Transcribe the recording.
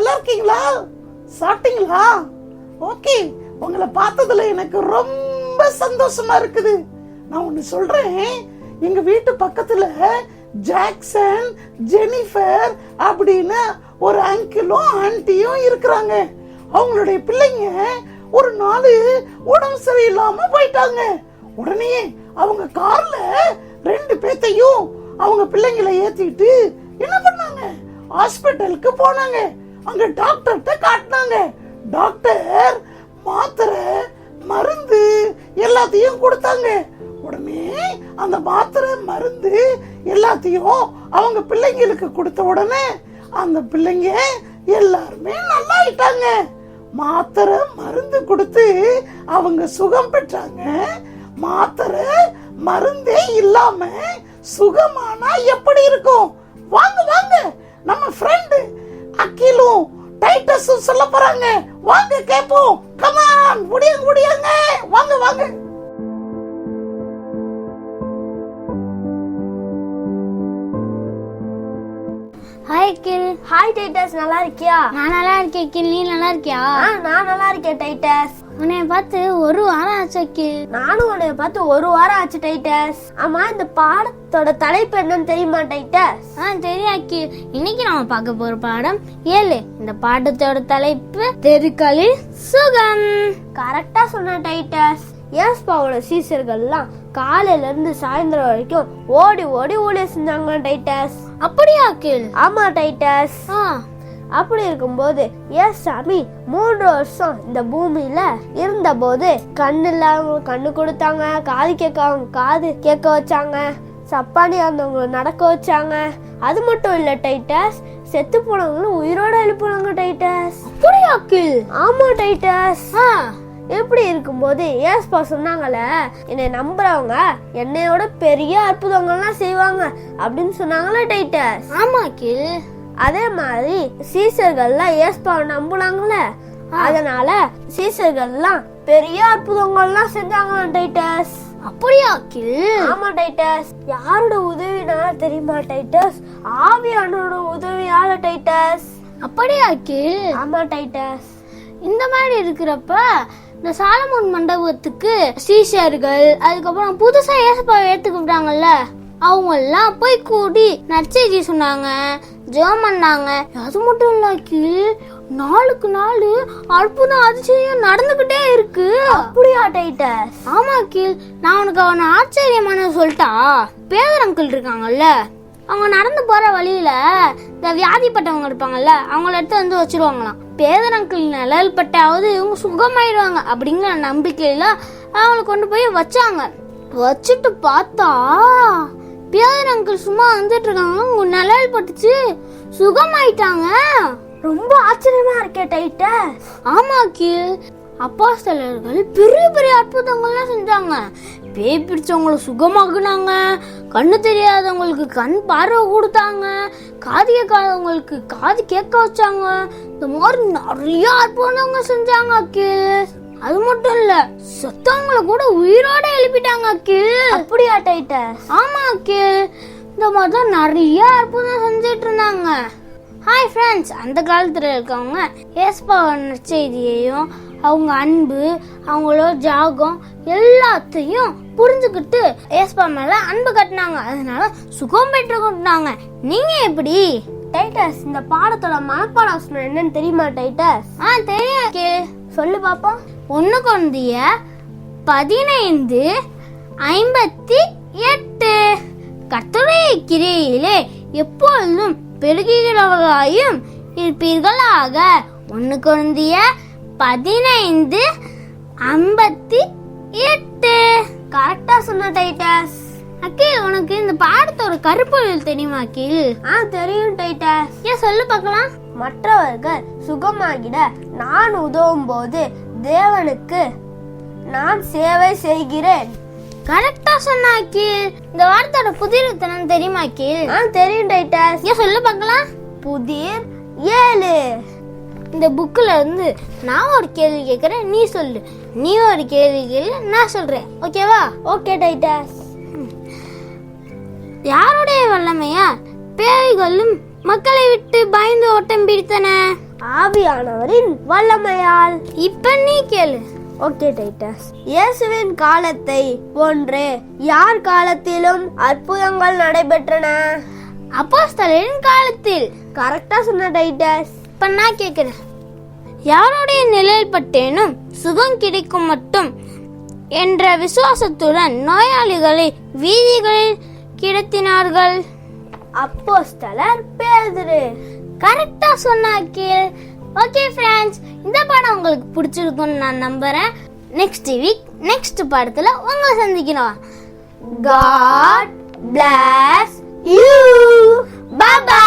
நல்லா இருக்கீங்களா? சாப்பிட்டீங்களா? ஓகே. உங்களை பார்த்ததுல எனக்கு ரொம்ப சந்தோஷமா இருக்குது. நான் ஒன்று சொல்றேன். எங்க வீட்டு பக்கத்துல ஜாக்சன் ஜெனிஃபர் அப்படின்னு ஒரு அங்கிளும் ஆன்ட்டியும் இருக்கிறாங்க. அவங்களுடைய பிள்ளைங்க ஒரு நாள் உடம்பு சரியில்லாம போயிட்டாங்க. உடனே அவங்க கார்ல ரெண்டு பேத்தையும் அவங்க பிள்ளைங்களை ஏத்திட்டு என்ன பண்ணாங்க? ஹாஸ்பிட்டலுக்கு போனாங்க. அங்க டாக்டர்கிட்ட காட்டினாங்க. டாக்டர் மாத்திரை மருந்து எல்லாத்தையும் கொடுத்தாங்க. உடனே அந்த மாத்திரை மருந்து எல்லாத்தையும் அவங்க பிள்ளைங்களுக்கு கொடுத்த உடனே அந்த பிள்ளைங்க எல்லாருமே நல்லா ஆயிட்டாங்க மாத்திரை மருந்து கொடுத்து அவங்க சுகம் பெற்றாங்க. மாத்திரை மருந்தே இல்லாம சுகமானா எப்படி இருக்கும்? வாங்க வாங்க. நம்ம ஃப்ரெண்டு அகிலும் டைட்டஸும் சொல்ல போறாங்க. வாங்க கேப்போம் கமான் முடியாங்க முடியாங்க. வாங்க வாங்க. ஹாய் கில் ஹாய் டைட்டஸ் நல்லா இருக்கியா? நான் நல்லா இருக்கேன் கில் நீ நல்லா இருக்கியா? ஆ நான் நல்லா இருக்கேன் டைட்டஸ் உன்னை பார்த்து ஒரு வாரம் ஆச்சு. நானும் உன்னை பார்த்து ஒரு வாரம் ஆச்சு டைட்டஸ். ஆமா இந்த பாடத்தோட தலைப்பு என்னன்னு தெரியுமா டைட்டஸ்? ஆ தெரியா கில் இன்னைக்கு நாம பார்க்க போற பாடம் ஏழு. இந்த பாடத்தோட தலைப்பு தெருக்களில் சுகம். கரெக்டா சொன்ன டைட்டஸ். ஏஸ்பாவோட சீசர்கள்லாம் காலையில இருந்து சாயந்தரம் வரைக்கும் ஓடி ஓடி ஊழிய செஞ்சாங்க டைட்டஸ். அப்படியா கில் ஆமா டைட்டஸ். ஆ. அப்படி இருக்கும்போது ஏஸ் சாமி மூன்று வருஷம் இந்த பூமியில இருந்தபோது கண்ணு இல்லாதவங்க கண்ணு கொடுத்தாங்க காது கேட்கவங்க காது கேட்க வச்சாங்க சப்பானி இருந்தவங்க நடக்க வச்சாங்க. அது மட்டும் இல்ல டைட்டஸ். செத்து போனவங்களும் உயிரோட எழுப்புனாங்க டைட்டஸ். அப்படியா கில் ஆமா டைட்டஸ். எப்படி இருக்கும்போது ஏஸ்பா சொன்னாங்கல்ல என்னை நம்புறவங்க என்னையோட பெரிய அற்புதங்கள்லாம் செய்வாங்க அப்படின்னு சொன்னாங்களே டைட்டஸ். ஆமா கில் அதே மாதிரி சீசர்கள்லாம் ஏஸ்பாவை நம்புனாங்கல்ல? அதனால சீசர்கள்லாம் பெரிய அற்புதங்கள்லாம் செஞ்சாங்களாம் டைட்டஸ். அப்படியா ஆமா டைட்டஸ். யாரோட உதவினால தெரியுமா டைட்டஸ்? ஆவியானோட உதவியால டைட்டஸ். அப்படியா கில் ஆமா டைட்டஸ். இந்த மாதிரி இருக்கிறப்ப இந்த சாலமோன் மண்டபத்துக்கு சீஷர்கள் அதுக்கப்புறம் புதுசா ஏசப்பாவை ஏத்துக்கிட்டாங்கல்ல அவங்க எல்லாம் போய் கூடி நற்செய்தி சொன்னாங்க. ஜெபம் பண்ணாங்க. அது மட்டும் இல்ல கீழ் நாளுக்கு நாள் அற்புதம் அதிசயம் நடந்துகிட்டே இருக்கு. அப்படியா டைட்டஸ்? ஆமா கீழ் நான் உனக்கு அவன ஆச்சரியமான சொல்லிட்டா. பேதர் அங்கிள் இருக்காங்கல்ல. அவங்க நடந்து போற வழியில இந்த வியாதிப்பட்டவங்க இருப்பாங்கல்ல அவங்கள எடுத்து வந்து வச்சிருவாங்களாம். பேதர் அங்கிள் நிழல் பட்டாவது இவங்க சுகமாயிடுவாங்க அப்படிங்கிற நம்பிக்கையில அவங்கள கொண்டு போய் வச்சாங்க. வச்சுட்டு பார்த்தா பேதர் அங்கிள் சும்மா வந்துட்டு இருக்காங்க உங்க நிழல் பட்டுச்சு. சுகமாயிட்டாங்க. ரொம்ப ஆச்சரியமா இருக்கே டைட்டஸ் ஆமா கீழ் அப்போஸ்தலர்கள் பெரிய பெரிய அற்புதங்கள்லாம் செஞ்சாங்க. பேய் பிடிச்சவங்கள சுகமாக்குனாங்க. கண்ணு தெரியாதவங்களுக்கு கண் பார்வை கொடுத்தாங்க. காது கேட்காதவங்களுக்கு காது கேட்க வச்சாங்க. இந்த மாதிரி நிறைய அற்புதங்க செஞ்சாங்க அக்கில் அது மட்டும் இல்ல செத்தவங்கள கூட உயிரோட எழுப்பிட்டாங்க அக்கில் அப்படியா டைட்டஸ் ஆமா அக்கில் இந்த மாதிரி தான் நிறைய அற்புதம் செஞ்சுட்டு இருந்தாங்க. ஹாய் ஃப்ரெண்ட்ஸ் அந்த காலத்துல இருக்கவங்க ஏஸ்பாவன் செய்தியையும் அவங்க அன்பு அவங்களோட ஜாகம் எல்லாத்தையும் புரிஞ்சுக்கிட்டு ஏஸ்பா மேல அன்பு கட்டினாங்க. அதனால சுகம் பெற்று கொண்டாங்க. நீங்க எப்படி? டைட்டஸ் இந்த பாடத்தோட மனப்பாடம் என்னன்னு தெரியுமா டைட்டஸ்? ஆ தெரியும் சொல்லு பாப்போம். ஒன்று கொண்டிய பதினைந்து ஐம்பத்தி எட்டு. கர்த்தருடைய கிரையிலே எப்பொழுதும் பெருகுகிறவர்களாயும் இருப்பீர்களாக. ஒன்று கொண்டிய பதினைந்து ஐம்பத்தி எட்டு. கரெக்டா சொன்ன டைட்டஸ். அக்கில் உனக்கு இந்த பாடத்தோட கருப்பொருள் தெரியுமா அக்கில் ஆ தெரியும் டைட்டஸ். ஏன் சொல்லு பார்க்கலாம். மற்றவர்கள் சுகமாகிட நான் உதவும் போது தேவனுக்கு நான் சேவை செய்கிறேன். கரெக்டா சொன்ன அக்கில் இந்த வார்த்தையோட புதிரத்தனம் தெரியுமா அக்கில் ஆ தெரியும் டைட்டஸ் ஏன் சொல்லு பார்க்கலாம். புதிர் ஏழு. இந்த புக்கில் இருந்து நான் ஒரு கேள்வி கேட்குறேன் நீ சொல்லு. நீ ஒரு கேள்வி கேளு நான் சொல்றேன். ஓகேவா ஓகே டைட்டஸ் யாருடைய வல்லமையா பேய்களும் மக்களை விட்டு பயந்து ஓட்டம் பிடித்தன. ஆவியானவரின் வல்லமையால். இப்ப நீ கேளு. Okay Titus. இயேசுவின் காலத்தை போன்றே யார் காலத்திலும் அற்புதங்கள் நடைபெற்றன? அப்போஸ்தலரின் காலத்தில். கரெக்டா சொன்ன டைட்டஸ். இப்ப நான் கேக்குறேன். யாருடைய நிழல் பட்டேனும் சுகம் கிடைக்கும் மட்டும் என்ற விசுவாசத்துடன் நோயாளிகளை வீதிகளில் கிடத்தினார்கள். அப்போஸ்தலர் பேதுரு. கரெக்டா சொன்னாக்கே ஓகே ஃப்ரெண்ட்ஸ் இந்த படம் உங்களுக்கு பிடிச்சிருக்கும்னு நான் நம்புறேன். நெக்ஸ்ட் வீக் நெக்ஸ்ட் படத்துல உங்களை சந்திக்கிறோம். Bless you Baba